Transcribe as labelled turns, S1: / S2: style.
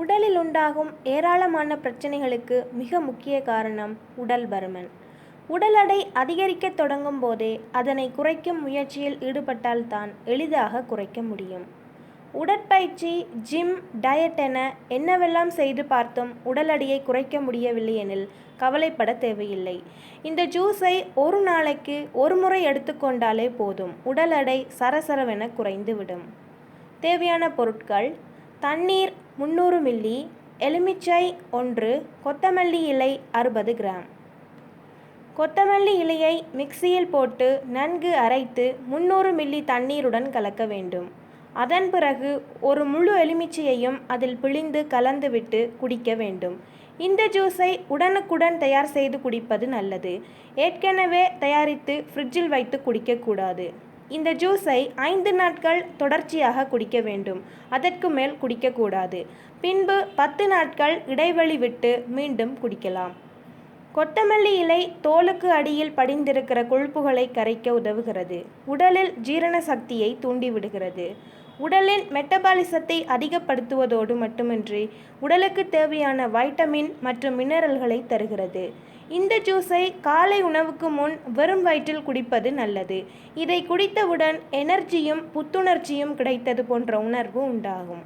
S1: உடலில் உண்டாகும் ஏராளமான பிரச்சனைகளுக்கு மிக முக்கிய காரணம் உடல் பருமன். உடல் எடை அதிகரிக்கத் தொடங்கும் போதே அதனை குறைக்கும் முயற்சியில் ஈடுபட்டால்தான் எளிதாக குறைக்க முடியும். உடற்பயிற்சி ஜிம் டயட் என என்னவெல்லாம் செய்து பார்த்தும் உடல் எடையை குறைக்க முடியவில்லை எனில் கவலைப்பட தேவையில்லை. இந்த ஜூஸை ஒரு நாளைக்கு ஒரு முறை எடுத்துக்கொண்டாலே போதும் உடல் எடை சரசரவென குறைந்துவிடும். தேவையான பொருட்கள் தண்ணீர் முந்நூறு மில்லி எலுமிச்சை ஒன்று கொத்தமல்லி இலை அறுபது கிராம். கொத்தமல்லி இலையை மிக்சியில் போட்டு நன்கு அரைத்து முந்நூறு மில்லி தண்ணீருடன் கலக்க வேண்டும். அதன் பிறகு ஒரு முழு எலுமிச்சையையும் அதில் பிழிந்து கலந்துவிட்டு குடிக்க வேண்டும். இந்த ஜூஸை உடனுக்குடன் தயார் செய்து குடிப்பது நல்லது. ஏற்கனவே தயாரித்து ஃப்ரிட்ஜில் வைத்து குடிக்கக்கூடாது. இந்த ஜூஸை ஐந்து நாட்கள் தொடர்ச்சியாக குடிக்க வேண்டும். அதற்கு மேல் குடிக்கக்கூடாது. பின்பு பத்து நாட்கள் இடைவெளி விட்டு மீண்டும் குடிக்கலாம். கொத்தமல்லி இலை தோலுக்கு அடியில் படிந்திருக்கிற கொழுப்புகளை கரைக்க உதவுகிறது. உடலில் ஜீரண சக்தியை தூண்டிவிடுகிறது உடலின் மெட்டபாலிசத்தை அதிகப்படுத்துவதோடு மட்டுமின்றி உடலுக்கு தேவையான வைட்டமின் மற்றும் மினரல்களை தருகிறது. இந்த ஜூஸை காலை உணவுக்கு முன் வெறும் வயிற்றில் குடிப்பது நல்லது. இதை குடித்தவுடன் எனர்ஜியும் புத்துணர்ச்சியும் கிடைத்தது போன்ற உணர்வு உண்டாகும்.